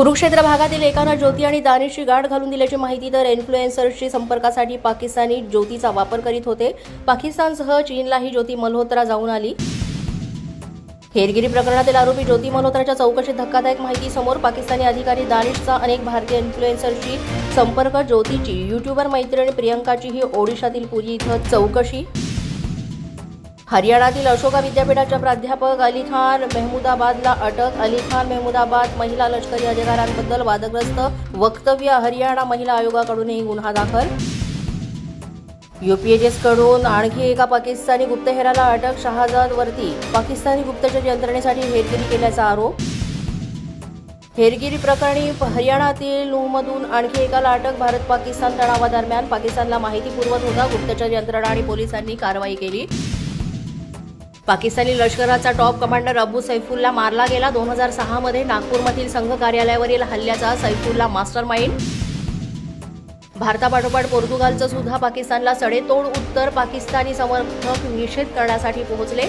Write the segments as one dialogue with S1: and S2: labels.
S1: कुरुक्षेत्र भागातील एकानं ज्योती आणि दानिशची गाठ घालून दिल्याची माहिती तर इन्फ्लुएन्सर्सशी संपर्कासाठी पाकिस्तानी ज्योतीचा वापर करीत होते. पाकिस्तानसह चीनलाही ज्योती मल्होत्रा जाऊन आली. हेरगिरी प्रकरणातील आरोपी ज्योती मल्होत्राच्या चौकशीत धक्कादायक माहिती समोर पाकिस्तानी अधिकारी दानिशचा अनेक भारतीय इन्फ्लुएन्सरशी संपर्क ज्योतीची युट्यूबर मैत्रीण प्रियंकाचीही ओडिशातील पुरी इथं चौकशी. हरियाणातील अशोका विद्यापीठाच्या प्राध्यापक अली खान मेहमुदाबादला अटक. अली खान मेहमुदाबाद महिला लष्करी अधिकाऱ्यांबद्दल वादग्रस्त वक्तव्य हरियाणा महिला आयोगाकडूनही गुन्हा दाखल. युपीएचएसकडून आणखी एका पाकिस्तानी गुप्तहेराला अटक. शहाजादवरती पाकिस्तानी गुप्तचर यंत्रणेसाठी हेरगिरी केल्याचा आरोप. हेरगिरी प्रकरणी हरियाणातील नूहमधून आणखी एकाला अटक. भारत पाकिस्तान तणावादरम्यान पाकिस्तानला माहिती पुरवत होता गुप्तचर यंत्रणा आणि पोलिसांनी कारवाई केली. पाकिस्तानी लष्कराचा टॉप कमांडर अबू सैफुल्ला मारला गेला. दोन हजार सहामध्ये नागपूरमधील संघ कार्यालयावरील हल्ल्याचा सैफुल्ला मास्टर माइंड भारतापाठोपाठ पोर्तुगालचं सुद्धा पाकिस्तानला सडेतोड उत्तर पाकिस्तानी समर्थक निषेध करण्यासाठी पोहोचले.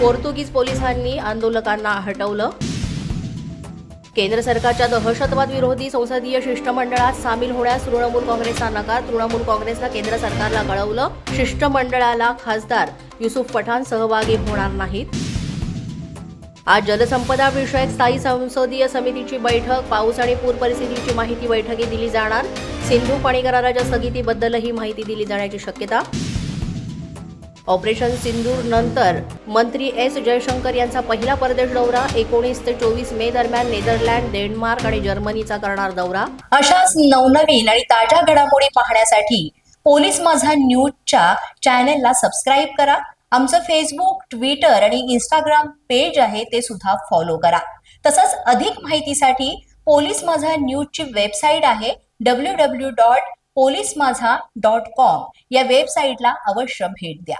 S1: पोर्तुगीज पोलिसांनी आंदोलकांना हटवलं. केंद्र सरकारच्या दहशतवाद विरोधी संसदीय शिष्टमंडळात सामील होण्यास तृणमूल काँग्रेसचा नकार तृणमूल काँग्रेसला केंद्र सरकारला कळवलं शिष्टमंडळाला खासदार युसुफ पठाण सहभागी होणार नाहीत. आज जलसंपदा विषयक स्थायी संसदीय समितीची बैठक पाऊस आणि पूर परिस्थितीची माहिती बैठकीत दिली जाणार. सिंधू पाणी कराराच्या स्थगितीबद्दलही माहिती दिली जाण्याची शक्यता ऑपरेशन सिंदूर नंतर मंत्री एस जयशंकर यांचा पहिला परदेश दौरा एकोणीस ते चोवीस मे दरम्यान नेदरलँड डेन्मार्क आणि जर्मनीचा करणार दौरा.
S2: अशाच नवनवीन आणि ताज्या घडामोडी पाहण्यासाठी पोलीस माझा न्यूजच्या चॅनेलला सबस्क्राईब करा. आमचं फेसबुक ट्विटर आणि इंस्टाग्राम पेज आहे ते सुद्धा फॉलो करा. तसंच अधिक माहितीसाठी पोलीस माझा न्यूजची वेबसाईट आहे W W dot police Majha dot com या वेबसाईटला अवश्य भेट द्या.